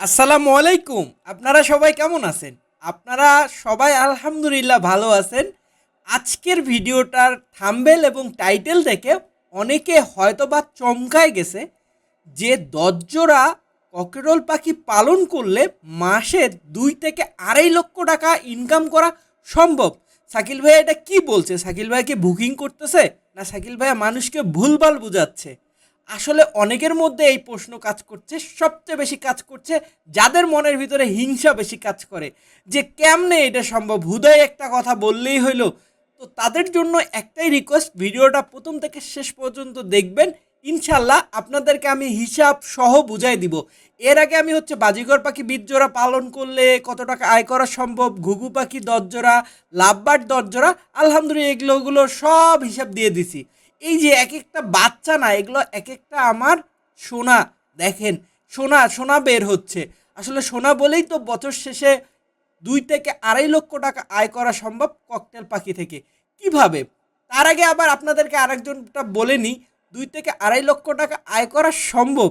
আসসালামু আলাইকুম। আপনারা সবাই কেমন আছেন? আপনারা সবাই আলহামদুলিল্লাহ ভালো আছেন। আজকের ভিডিওটার থাম্বেল এবং টাইটেল দেখে অনেকে হয়তো বা চমকায় গেছে যে দজ্জোড়া ককেরল পাখি পালন করলে মাসে দুই থেকে আড়াই লক্ষ টাকা ইনকাম করা সম্ভব। শাকিল ভাই এটা কি বলছে? শাকিল ভাইকে বুকিং করতেছে? না শাকিল ভাইয়া মানুষকে ভুলভাল বুঝাচ্ছে? আসলে অনেকের মধ্যে এই প্রশ্ন কাজ করছে, সবচেয়ে বেশি কাজ করছে যাদের মনের ভিতরে হিংসা বেশি কাজ করে। যে কেমনে এটা সম্ভব? হুদয় একটা কথা বললেই হইল। তো তাদের জন্য একটাই রিকোয়েস্ট ভিডিওটা প্রথম থেকে শেষ পর্যন্ত দেখবেন। ইনশাল্লাহ আপনাদেরকে আমি হিসাব সহ বুঝাই দিব। এর আগে আমি হচ্ছে বাজিগর পাখি বীরজোড়া পালন করলে কত টাকা আয় করা সম্ভব? ঘুঘু পাখি দরজোড়া লাভবার্ড দরজোড়া আলহামদুলিল্লাহ এগুলোগুলো সব হিসাব দিয়ে দিছি। এই যে এক একটা বাচ্চা না, এগুলো এক একটা আমার সোনা। দেখেন, সোনা সোনা বের হচ্ছে। আসলে সোনা বলেই তো বছর শেষে দুই থেকে আড়াই লক্ষ টাকা আয় করা সম্ভব ককটেল পাখি থেকে। কীভাবে? তার আগে আবার আপনাদেরকে আরেকজনটা বলে নিই, দুই থেকে আড়াই লক্ষ টাকা আয় করা সম্ভব,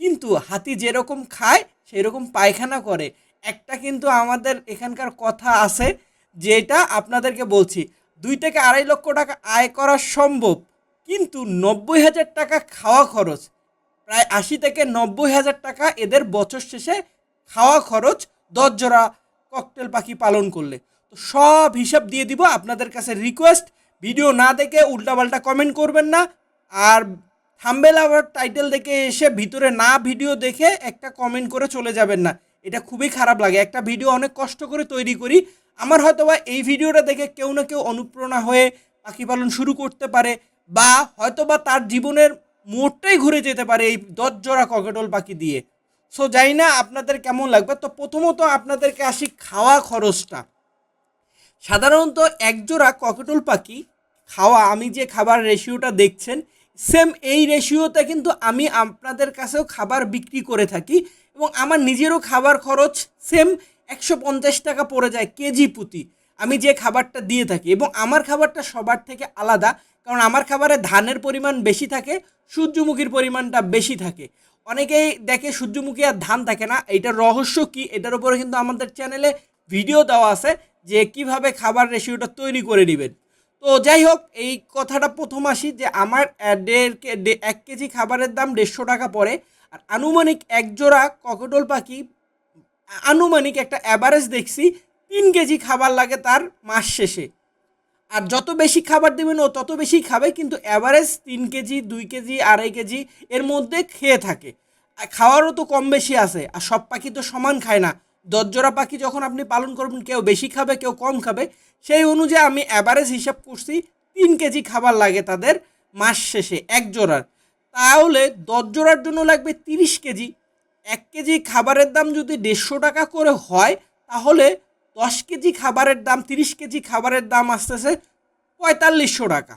কিন্তু হাতি যেরকম খায় সেই রকম পায়খানা করে। একটা কিন্তু আমাদের এখানকার কথা আছে, যেটা আপনাদেরকে বলছি, দুই থেকে আড়াই লক্ষ টাকা আয় করা সম্ভব। কিন্তু নব্বই হাজার টাকা খাওয়া খরচ, প্রায় আশি থেকে নব্বই হাজার টাকা এদের বছর শেষে খাওয়া খরচ দশ জোড়া ককটেল পাখি পালন করলে। তো সব হিসাব দিয়ে দিব আপনাদের কাছে রিকোয়েস্ট ভিডিও না দেখে উল্টাপাল্টা কমেন্ট করবেন না। আর থাম্বেল আবার টাইটেল দেখে এসে ভিতরে না ভিডিও দেখে একটা কমেন্ট করে চলে যাবেন না। এটা খুবই খারাপ লাগে। একটা ভিডিও অনেক কষ্ট করে তৈরি করি। আমার হয়তোবা এই ভিডিওটা দেখে কেউ না কেউ অনুপ্রেরণা হয়ে পাখি পালন শুরু করতে পারে। বা হয়তোবা তার জীবনের মোড়টাই ঘুরে যেতে পারে এই দশ জোড়া ককেটল পাখি দিয়ে। সো জানি না আপনাদের কেমন লাগবে। তো প্রথমত আপনাদেরকে আসি খাওয়া খরচটা। সাধারণত একজোড়া ককেটল পাখি খাওয়া, আমি যে খাবার রেশিওটা দেখছেন সেম এই রেশিওতে কিন্তু আমি আপনাদের কাছেও খাবার বিক্রি করে থাকি এবং আমার নিজেরও খাবার খরচ সেম একশো পঞ্চাশ টাকা পড়ে যায় কেজি প্রতি। আমি যে খাবারটা দিয়ে থাকি এবং আমার খাবারটা সবার থেকে আলাদা। কারণ আমার খাবারে ধানের পরিমাণ বেশি থাকে, সূর্যমুখীর পরিমাণটা বেশি থাকে। অনেকেই দেখে সূর্যমুখী আর ধান থাকে না। এটার রহস্য কি? এটার উপরে কিন্তু আমাদের চ্যানেলে ভিডিও দেওয়া আছে যে কীভাবে খাবার রেশিওটা তৈরি করে নেবেন। তো যাই হোক, এই কথাটা প্রথম আসি যে আমার দেড় কে- এক কেজি খাবারের দাম দেড়শো টাকা পড়ে। আর আনুমানিক এক জোড়া ককটল পাখি, আনুমানিক একটা অ্যাভারেজ দেখছি, তিন কেজি খাবার লাগে তার মাস শেষে। আর যত বেশি খাবার দেবেন ও তত বেশি খাবে, কিন্তু অ্যাভারেজ তিন কেজি, দুই কেজি, আড়াই কেজি এর মধ্যে খেয়ে থাকে। খাওয়ারও তো কম বেশি আছে, আর সব পাখি তো সমান খায় না। দশজোড়া পাখি যখন আপনি পালন করবেন, কেউ বেশি খাবে, কেউ কম খাবে, সেই অনুযায়ী আমি অ্যাভারেজ হিসাব করছি তিন কেজি খাবার লাগে তাদের মাস শেষে, এক জোড়ার। তাহলে দশ জোড়ার জন্য লাগবে তিরিশ কেজি। এক কেজি খাবারের দাম যদি দেড়শো টাকা করে হয়, তাহলে দশ কেজি খাবারের দাম, তিরিশ কেজি খাবারের দাম আসতেছে পঁয়তাল্লিশশো টাকা।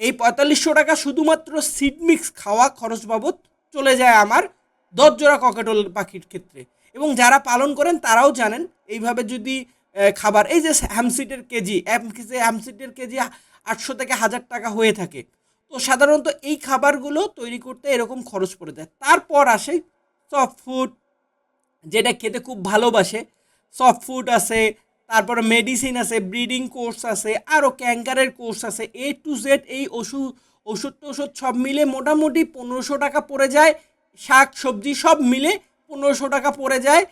এই পঁয়তাল্লিশশো টাকা শুধুমাত্র সিড মিক্স খাওয়া খরচ বাবদ চলে যায় আমার দশ জোড়া ককেটল পাখির ক্ষেত্রে। এবং যারা পালন করেন তারাও জানেন, এইভাবে যদি খাবার, এই যে হ্যামসিটের কেজি হ্যামসিটের কেজি আটশো থেকে হাজার টাকা হয়ে থাকে। তো সাধারণত এই খাবারগুলো তৈরি করতে এরকম খরচ পড়ে যায়। তারপর আসে সফট ফুড যেটা খেতে খুব ভালোবাসে। সফট ফুড আছে, তারপরে মেডিসিন আছে ব্রিডিং কোর্স আছে আরও ক্যাঙ্কারের কোর্স আছে এ টু জেড এই ওষুধ ওষুধ টষুধ সব মিলে মোটামুটি পনেরোশো টাকা পড়ে যায়, শাক, সবজি সব মিলে পনেরোশো টাকা পড়ে যায়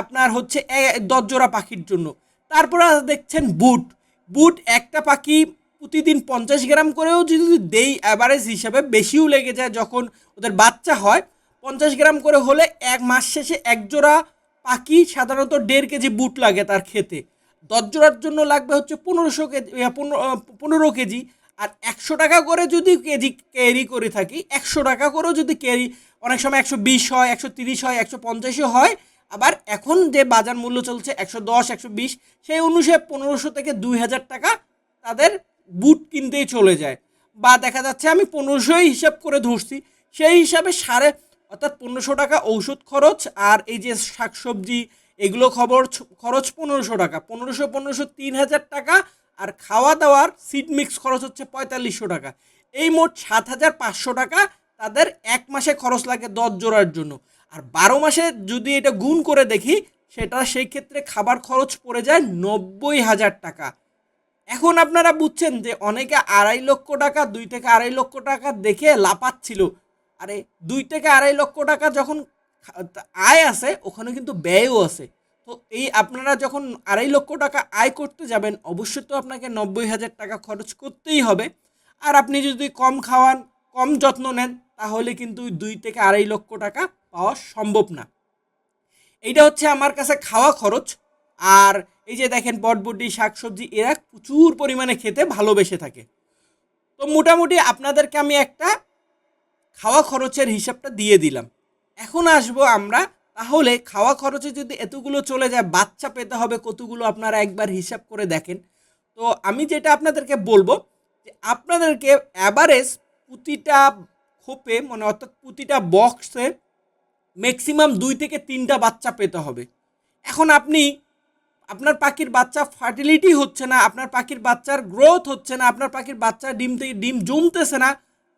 আপনার হচ্ছে, এ- দশ জোড়া পাখির জন্য। তারপরে দেখছেন বুট। বুট একটা পাখি প্রতিদিন পঞ্চাশ গ্রাম করেও যদি দেই অ্যাভারেজ হিসাবে বেশিও লেগে যায় যখন ওদের বাচ্চা হয়, পঞ্চাশ গ্রাম করে হলে এক মাস শেষে এক জোড়া পাখি সাধারণত দেড় কেজি বুট লাগে তার খেতে। দশ জোড়ার জন্য লাগবে হচ্ছে পনেরোশো কেজি পনেরো কেজি। আর একশো টাকা করে যদি কেজি ক্যারি করে থাকি, একশো টাকা করেও যদি ক্যারি অনেক সময় একশো বিশ হয়, একশো তিরিশ হয়, একশো পঞ্চাশও হয়। আবার এখন যে বাজার মূল্য চলছে একশো দশ, একশো বিশ, সেই অনুসারে পনেরোশো থেকে দুই হাজার টাকা তাদের বুট কিনতেই চলে যায়। বা দেখা যাচ্ছে আমি পনেরোশোই হিসাব করে ধরছি, সেই হিসাবে সাড়ে অর্থাৎ পনেরোশো টাকা ঔষধ খরচ আর এই যে শাকসবজি, এগুলো খবর খরচ পনেরোশো টাকা। পনেরোশো পনেরোশো, তিন হাজার টাকা আর খাওয়া দাওয়ার সিড মিক্স খরচ হচ্ছে পঁয়তাল্লিশশো টাকা। এই মোট সাত হাজার পাঁচশো টাকা তাদের এক মাসে খরচ লাগে দশ জোড়ার জন্য। আর বারো মাসে যদি এটা গুণ করে দেখি, সেটা সেই ক্ষেত্রে খাবার খরচ পড়ে যায় নব্বই হাজার টাকা। এখন আপনারা বুঝছেন যে অনেকে আড়াই লক্ষ টাকা, দুই থেকে আড়াই লক্ষ টাকা দেখে লাপাচ্ছিল আরে দুই থেকে আড়াই লক্ষ টাকা যখন আয় আছে, ওখানে কিন্তু ব্যয়ও আছে। তো এই আপনারা যখন আড়াই লক্ষ টাকা আয় করতে যাবেন, অবশ্যই তো আপনাকে নব্বই হাজার টাকা খরচ করতেই হবে। আর আপনি যদি কম খাওয়ান, কম যত্ন নেন, তাহলে কিন্তু দুই থেকে আড়াই লক্ষ টাকা পাওয়া সম্ভব না। এইটা হচ্ছে আমার কাছে খাওয়া খরচ। আর এই যে দেখেন, বটবটি, শাকসবজি, এরা প্রচুর পরিমাণে খেতে ভালোবেসে থাকে। তো মোটামুটি আপনাদেরকে আমি একটা খাওয়া খরচের হিসাবটা দিয়ে দিলাম। এখন আসব আমরা, তাহলে খাওয়া খরচে যদি এতগুলো চলে যায়, বাচ্চা পেতে হবে কতগুলো আপনারা একবার হিসাব করে দেখেন। তো আমি যেটা আপনাদেরকে বলব, যে আপনাদেরকে অ্যাভারেজ প্রতিটা খোপে মানে অর্থাৎ প্রতিটা বক্সে ম্যাক্সিমাম দুই থেকে তিনটা বাচ্চা পেতে হবে। এখন আপনি, আপনার পাখির বাচ্চা ফার্টিলিটি হচ্ছে না, আপনার পাখির বাচ্চার গ্রোথ হচ্ছে না, আপনার পাখির বাচ্চা ডিম থেকে, ডিম জমতেছে না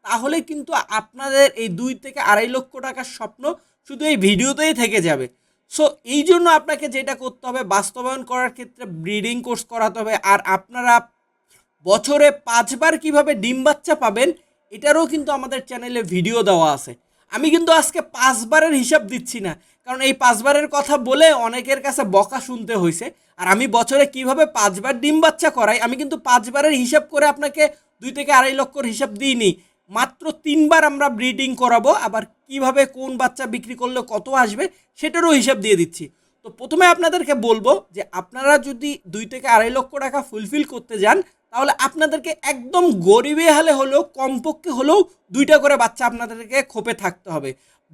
তাহলে কিন্তু আপনাদের এই দুই থেকে আড়াই লক্ষ টাকার স্বপ্ন শুধু এই ভিডিওতেই থেকে যাবে। সো এই জন্য আপনাকে যেটা করতে হবে, বাস্তবায়ন করার ক্ষেত্রে ব্রিডিং কোর্স করাতে হবে। আর আপনারা বছরে পাঁচবার কীভাবে ডিম বাচ্চা পাবেন, এটারও কিন্তু আমাদের চ্যানেলে ভিডিও দেওয়া আছে। আমি কিন্তু আজকে পাঁচবারের হিসাব দিচ্ছি না, কারণ এই পাঁচবারের কথা বলে অনেকের কাছে বকা শুনতে হয়েছে আর আমি বছরে কীভাবে পাঁচবার ডিম বাচ্চা করাই, আমি কিন্তু পাঁচবারের হিসাব করে আপনাকে দুই থেকে আড়াই লক্ষর হিসাব দিইনি। মাত্র তিনবার আমরা ব্রিডিং করাবো, আবার কীভাবে কোন বাচ্চা বিক্রি করলে কত আসবে সেটারও হিসাব দিয়ে দিচ্ছি। তো প্রথমে আপনাদেরকে বলব যে আপনারা যদি দুই থেকে আড়াই লক্ষ টাকা ফুলফিল করতে যান, তাহলে আপনাদেরকে একদম গরিবে হালে হলেও, কমপক্ষে হলেও দুইটা করে বাচ্চা আপনাদেরকে খোপে থাকতে হবে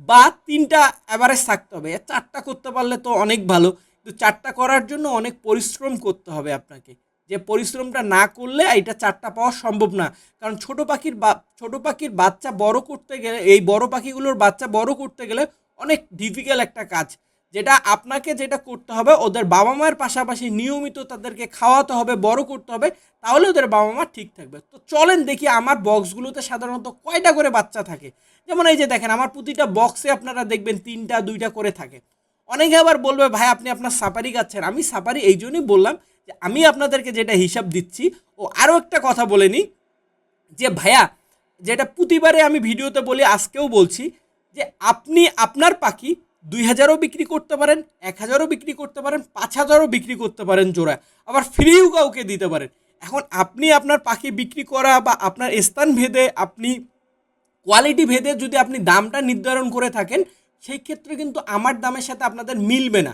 বা তিনটা অ্যাভারেজ থাকতে হবে। চারটা করতে পারলে তো অনেক ভালো, কিন্তু চারটা করার জন্য অনেক পরিশ্রম করতে হবে আপনাকে। যে পরিশ্রমটা না করলে এটা চারটা পাওয়া সম্ভব না। কারণ ছোট পাখির বা, ছোট পাখির বাচ্চা বড় করতে গেলে, এই বড় পাখিগুলোর বাচ্চা বড় করতে গেলে অনেক ডিফিকাল্ট একটা কাজ। যেটা আপনাকে যেটা করতে হবে, ওদের বাবা মায়ের পাশাপাশি নিয়মিত তাদেরকে খাওয়াতে হবে, বড় করতে হবে, তাহলে ওদের বাবা মা ঠিক থাকবে। তো চলেন দেখি আমার বক্সগুলোতে সাধারণত কয়টা করে বাচ্চা থাকে। যেমন এই যে দেখেন, আমার প্রতিটা বক্সে আপনারা দেখবেন তিনটা, দুইটা করে থাকে। অনেকে আবার বলবে, ভাই, আপনি আপনার সাপারি গাচ্ছেন আমি সাপারি এই জন্যই বললাম আমি আপনাদেরকে যেটা হিসাব দিচ্ছি, ও আরও একটা কথা বলে নিই, যে ভাইয়া, যেটা প্রতিবারে আমি ভিডিওতে বলি, আজকেও বলছি, যে আপনি, আপনার পাখি দুই হাজারও বিক্রি করতে পারেন, এক হাজারও বিক্রি করতে পারেন, পাঁচ হাজারও বিক্রি করতে পারেন জোড়া আবার ফ্রিও কাউকে দিতে পারেন। এখন আপনি আপনার পাখি বিক্রি করা বা আপনার স্থান ভেদে, আপনি কোয়ালিটি ভেদে যদি আপনি দামটা নির্ধারণ করে থাকেন, সেই ক্ষেত্রে কিন্তু আমার দামের সাথে আপনাদের মিলবে না।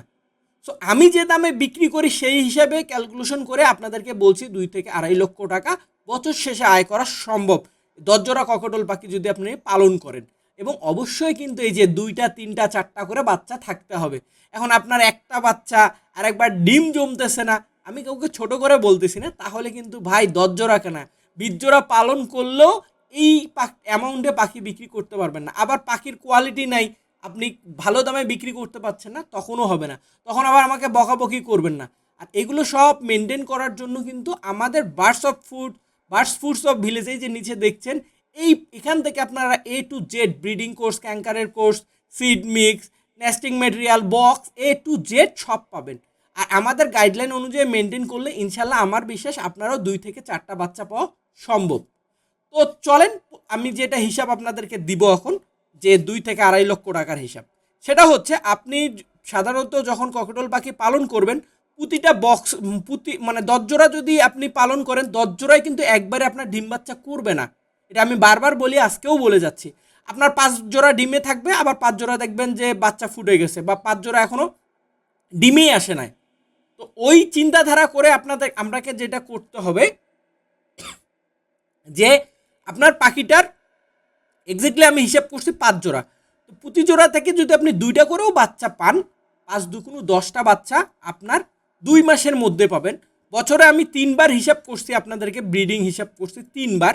সো আমি যে দামে বিক্রি করি সেই হিসাবে ক্যালকুলেশন করে আপনাদেরকে বলছি দুই থেকে আড়াই লক্ষ টাকা বছর শেষে আয় করা সম্ভব। দশজোড়া ককটল পাখি যদি আপনি পালন করেন। এবং অবশ্যই কিন্তু এই যে দুইটা, তিনটা, চারটা করে বাচ্চা থাকতে হবে। এখন আপনার একটা বাচ্চা আর একবার ডিম জমতেছে না, আমি কাউকে ছোট করে বলতেছি না, তাহলে কিন্তু ভাই দশজোড়া কেনা। বিশজোড়া পালন করলেও এই অ্যামাউন্টে পাখি বিক্রি করতে পারবেন না। আবার পাখির কোয়ালিটি নাই আপনি ভালো দামে বিক্রি করতে পারছেন না, তখনও হবে না। তখন আবার আমাকে বকাবকি করবেন না। আর এগুলো সব মেনটেন করার জন্য কিন্তু আমাদের birds of food birds foods of village যে নিচে দেখছেন, এই এখান থেকে আপনারা A to Z breeding course ক্যাঙ্কারের course seed mix nesting material box A to Z সব পাবেন। আর আমাদের গাইডলাইন অনুযায়ী মেনটেন করলে ইনশাল্লাহ আমার বিশ্বাস আপনারাও দুই থেকে চারটা বাচ্চা পাওয়া সম্ভব। তো চলেন, আমি যেটা হিসাব আপনাদেরকে দিব এখন যে দুই থেকে আড়াই লক্ষ টাকার হিসাব। সেটা হচ্ছে আপনি সাধারণত যখন ককটল পাখি পালন করবেন প্রতিটা বক্স প্রতি মানে দশজোড়া যদি আপনি পালন করেন দশজোড়ায় কিন্তু একবারে আপনার ডিম বাচ্চা করবে না। এটা আমি বারবার বলি, আজকেও বলে যাচ্ছি। আপনার পাঁচ জোড়া ডিমে থাকবে, আবার পাঁচ জোড়া দেখবেন যে বাচ্চা ফুটে গেছে বা পাঁচ জোড়া এখনও ডিমেই আসে নাই। তো ওই চিন্তাধারা করে আপনাদের আপনাকে যেটা করতে হবে যে আপনার পাখিটার এক্স্যাক্টলি আমি হিসাব করছি পাঁচ জোড়া। তো প্রতি জোড়া থেকে যদি আপনি দুইটা করেও বাচ্চা পান, পাঁচ দুকুনো দশটা বাচ্চা আপনার দুই মাসের মধ্যে পাবেন। বছরে আমি তিনবার হিসাব করছি, আপনাদেরকে ব্রিডিং হিসাব করছি তিনবার।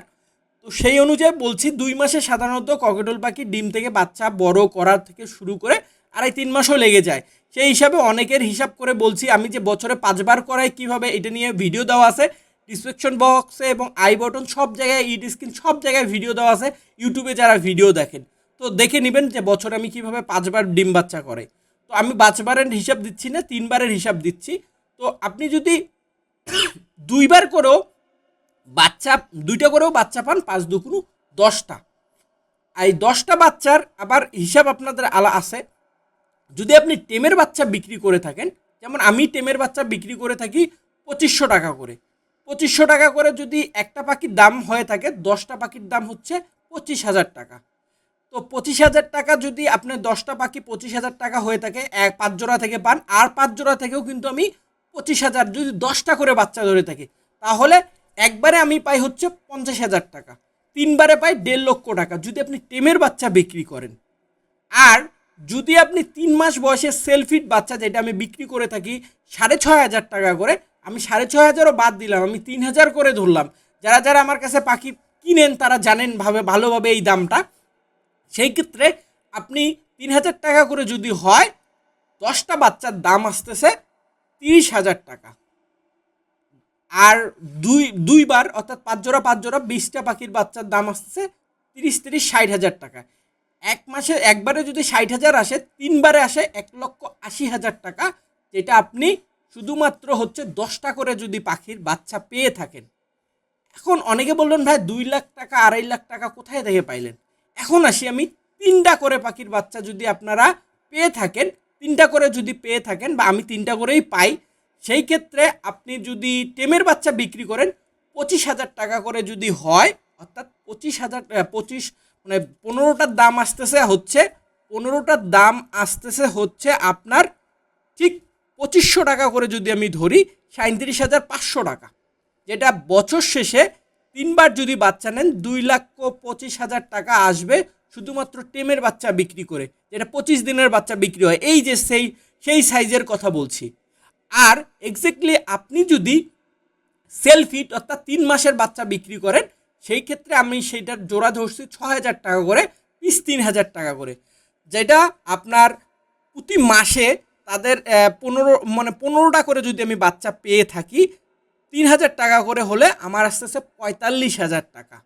তো সেই অনুযায়ী বলছি, দুই মাসে সাধারণত ককেটল পাখি ডিম থেকে বাচ্চা বড় করার থেকে শুরু করে আড়াই তিন মাসও লেগে যায়। সেই হিসাবে অনেকের হিসাব করে বলছি, আমি যে বছরে পাঁচবার করাই কীভাবে, এটা নিয়ে ভিডিও দেওয়া আছে। ডিসক্রিপশন বক্সে এবং আই বটন সব জায়গায় ইট স্ক্রিন সব জায়গায় ভিডিও দেওয়া আছে। ইউটিউবে যারা ভিডিও দেখেন, তো তো দেখে নেবেন যে বছরে আমি কীভাবে পাঁচবার ডিম বাচ্চা করে। তো আমি পাঁচবারের হিসাব দিচ্ছি না, তিনবারের হিসাব দিচ্ছি। তো আপনি যদি দুইবার করেও বাচ্চা, দুইটা করেও বাচ্চা পান, পাঁচ দুকুনো দশটা। এই দশটা বাচ্চার আবার হিসাব আপনাদের আলা আছে। যদি আপনি টেমের বাচ্চা বিক্রি করে থাকেন, যেমন আমি টেমের বাচ্চা বিক্রি করে থাকি পঁচিশশো টাকা করে। পঁচিশশো টাকা করে যদি একটা পাখির দাম হয়ে থাকে, দশটা পাখির দাম হচ্ছে পঁচিশ হাজার টাকা। তো পঁচিশ হাজার টাকা যদি আপনার দশটা পাখি পঁচিশ হাজার টাকা হয়ে থাকে, এক পাঁচ জোড়া থেকে পান, আর পাঁচ জোড়া থেকেও কিন্তু আমি পঁচিশ হাজার যদি দশটা করে বাচ্চা ধরে থাকি, তাহলে একবারে আমি পাই হচ্ছে পঞ্চাশ হাজার টাকা। তিনবারে পাই দেড় লক্ষ টাকা যদি আপনি টেমের বাচ্চা বিক্রি করেন। আর যদি আপনি তিন মাস বয়সে সেলফিট বাচ্চা, যেটা আমি বিক্রি করে থাকি সাড়ে ছয় হাজার টাকা করে আমি সাড়ে ছয় হাজারও বাদ দিলাম, আমি তিন হাজার করে ধরলাম। যারা যারা আমার কাছে পাখি কিনেন, তারা জানেন ভাবে, ভালোভাবে এই দামটা। সেই ক্ষেত্রে আপনি তিন হাজার টাকা করে যদি হয়, দশটা বাচ্চার দাম আসতেছে তিরিশ হাজার টাকা। আর দুই, দুইবার, অর্থাৎ পাঁচ জোড়া পাঁচ জোড়া বিশটা পাখির বাচ্চার দাম আসছে তিরিশ তিরিশ, ষাট হাজার টাকা। এক মাসে, একবারে যদি ষাট হাজার আসে, তিনবারে আসে এক লক্ষ আশি হাজার টাকা, যেটা আপনি শুধুমাত্র হচ্ছে দশটা করে যদি পাখির বাচ্চা পেয়ে থাকেন। এখন অনেকে বললেন, ভাই, দুই লাখ টাকা, আড়াই লাখ টাকা কোথায় থেকে পাইলেন? এখন আসি আমি, তিনটা করে পাখির বাচ্চা যদি আপনারা পেয়ে থাকেন, তিনটা করে যদি পেয়ে থাকেন বা আমি তিনটা করেই পাই, সেই ক্ষেত্রে আপনি যদি টেমের বাচ্চা বিক্রি করেন, পঁচিশ হাজার টাকা করে যদি হয়, অর্থাৎ পঁচিশ হাজার পঁচিশ মানে পনেরোটার দাম আসতেছে হচ্ছে, পনেরোটার দাম আসতেছে হচ্ছে আপনার ঠিক পঁচিশশো টাকা করে যদি আমি ধরি সাঁত্রিশ হাজার পাঁচশো টাকা। যেটা বছর শেষে তিনবার যদি বাচ্চা নেন, দুই লক্ষ পঁচিশ হাজার টাকা আসবে শুধুমাত্র টেমের বাচ্চা বিক্রি করে, যেটা পঁচিশ দিনের বাচ্চা বিক্রি হয়। এই যে সেই সেই সাইজের কথা বলছি। আর এক্স্যাক্টলি আপনি যদি সেলফিট অর্থাৎ তিন মাসের বাচ্চা বিক্রি করেন, সেই ক্ষেত্রে আমি সেইটার জোড়া ধরছি ছ হাজার টাকা করে, পিস তিন হাজার টাকা করে। যেটা আপনার প্রতি মাসে তাদের পনেরো মানে পনেরোটা করে যদি আমি বাচ্চা পেয়ে থাকি, তিন হাজার টাকা করে হলে আমার আস্তে আস্তে পঁয়তাল্লিশ হাজার টাকা।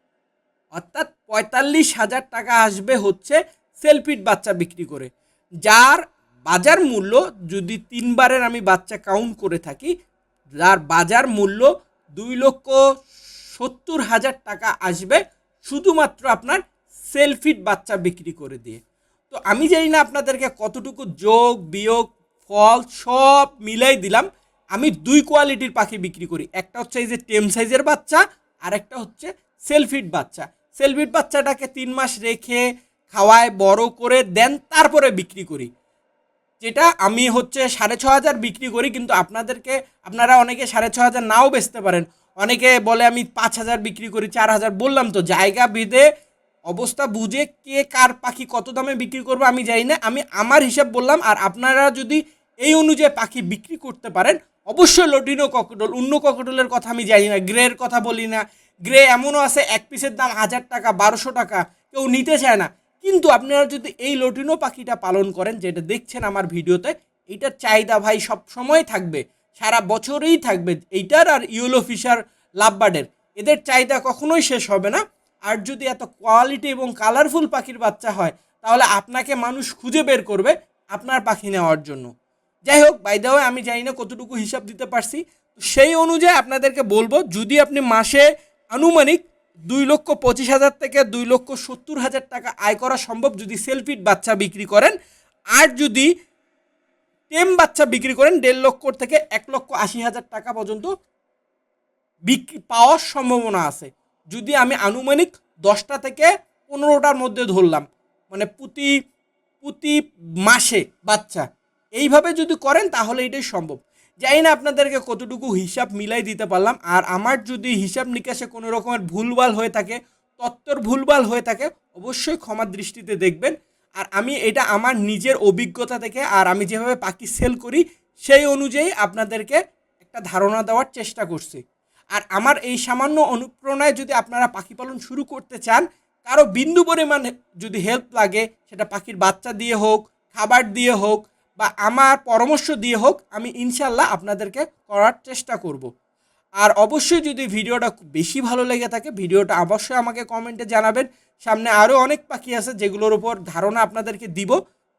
অর্থাৎ পঁয়তাল্লিশ হাজার টাকা আসবে হচ্ছে সেলফিট বাচ্চা বিক্রি করে। যার বাজার মূল্য যদি তিনবারের আমি বাচ্চা কাউন্ট করে থাকি, যার বাজার মূল্য দুই লক্ষ সত্তর হাজার টাকা আসবে শুধুমাত্র আপনার সেলফিট বাচ্চা বিক্রি করে দিয়ে। তো আমি জানি না আপনাদেরকে কতটুকু যোগ, বিয়োগ ফল সব মিলাই দিলাম। আমি দুই কোয়ালিটির পাখি বিক্রি করি। একটা হচ্ছে এই যে টেম সাইজের বাচ্চা, আর একটা হচ্ছে সেলফিট বাচ্চা। সেলফিট বাচ্চাটাকে তিন মাস রেখে খাওয়ায়, বড় করে দেন, তারপরে বিক্রি করি। যেটা আমি হচ্ছে সাড়ে ছ হাজার বিক্রি করি, কিন্তু আপনাদেরকে, আপনারা অনেকে সাড়ে ছ হাজার নাও বেচতে পারেন। অনেকে বলে আমি পাঁচ হাজার বিক্রি করি, চার হাজার বললাম তো। জায়গা ভেদে, অবস্থা বুঝে কে কার পাখি কত দামে বিক্রি করব আমি জানি না। আমি আমার হিসাব বললাম, আর আপনারা যদি এই অনুযায়ী পাখি বিক্রি করতে পারেন। অবশ্যই লটিনো ককটল, অন্য ককটলের কথা আমি জানি না, গ্রের কথা বলি না। গ্রে এমনও আছে, এক পিসের দাম হাজার টাকা, বারোশো টাকা, কেউ নিতে চায় না। কিন্তু আপনারা যদি এই লটিনো পাখিটা পালন করেন, যেটা দেখছেন আমার ভিডিওতে এইটার চাহিদা ভাই সব সময় থাকবে, সারা বছরেই থাকবে। এইটার আর ইয়েলো ফিশার, লাভবার্ডের, এদের চাহিদা কখনোই শেষ হবে না। আর যদি এত কোয়ালিটি এবং কালারফুল পাখির বাচ্চা হয়, তাহলে আপনাকে মানুষ খুঁজে বের করবে আপনার পাখি নেওয়ার জন্য। যাই হোক বাই আমি জানি না কতটুকু হিসাব দিতে পারছি। সেই অনুযায়ী আপনাদেরকে বলব, যদি আপনি মাসে আনুমানিক দুই লক্ষ পঁচিশ হাজার থেকে দুই লক্ষ সত্তর হাজার টাকা আয় করা সম্ভব যদি সেলফিট বাচ্চা বিক্রি করেন, আর যদি টেম বাচ্চা বিক্রি করেন, দেড় লক্ষ থেকে এক লক্ষ আশি হাজার টাকা পর্যন্ত বিক্রি পাওয়ার সম্ভাবনা আছে। যদি আমি আনুমানিক দশটা থেকে পনেরোটার মধ্যে ধরলাম মানে প্রতি প্রতি মাসে বাচ্চা এইভাবে যদি করেন, তাহলে এটাই সম্ভব। জানি না আপনাদেরকে কতটুকু হিসাব মিলাই দিতে পারলাম, আর আমার যদি হিসাব নিকাশে কোনো রকমের ভুলভাল হয়ে থাকে, তত্ত্বর ভুলভাল হয়ে থাকে, অবশ্যই ক্ষমার দৃষ্টিতে দেখবেন। আর আমি এটা আমার নিজের অভিজ্ঞতা থেকে, আর আমি যেভাবে পাখি সেল করি, সেই অনুযায়ী আপনাদেরকে একটা ধারণা দেওয়ার চেষ্টা করছি। আর আমার এই সামান্য অনুপ্রেরণায় যদি আপনারা পাখি পালন শুরু করতে চান, কারও বিন্দু পরিমাণে যদি হেল্প লাগে, সেটা পাখির বাচ্চা দিয়ে হোক, খাবার দিয়ে হোক বা আমার পরামর্শ দিয়ে হোক, আমি ইনশাল্লাহ আপনাদেরকে করার চেষ্টা করব। আর অবশ্যই যদি ভিডিওটা বেশি ভালো লেগে থাকে, ভিডিওটা অবশ্যই আমাকে কমেন্টে জানাবেন। সামনে আরও অনেক পাখি আছে যেগুলোর উপর ধারণা আপনাদেরকে দিব।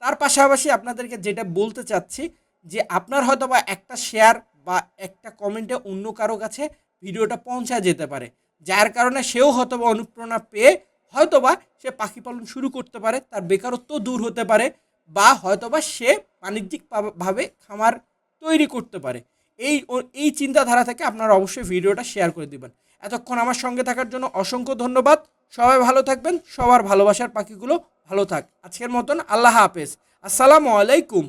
তার পাশাপাশি আপনাদেরকে যেটা বলতে চাচ্ছি, যে আপনার হয়তো বা একটা শেয়ার বা একটা কমেন্টে অন্য কারও কাছে ভিডিওটা পৌঁছা যেতে পারে। যার কারণে সেও হয়তো বা অনুপ্রেরণা পেয়ে হয়তোবা সে পাখি পালন শুরু করতে পারে, তার বেকারত্ব দূর হতে পারে। বা হয়তোবা সে বাণিজ্যিকভাবে ভাবে খামার তৈরি করতে পারে। এই এই চিন্তাধারা থেকে আপনারা অবশ্যই ভিডিওটা শেয়ার করে দিবেন। এতক্ষণ আমার সঙ্গে থাকার জন্য অসংখ্য ধন্যবাদ। সবাই ভালো থাকবেন, সবার ভালোবাসার পাখিগুলো ভালো থাক। আজকের মতন আল্লাহ হাফেজ। আসসালামু আলাইকুম।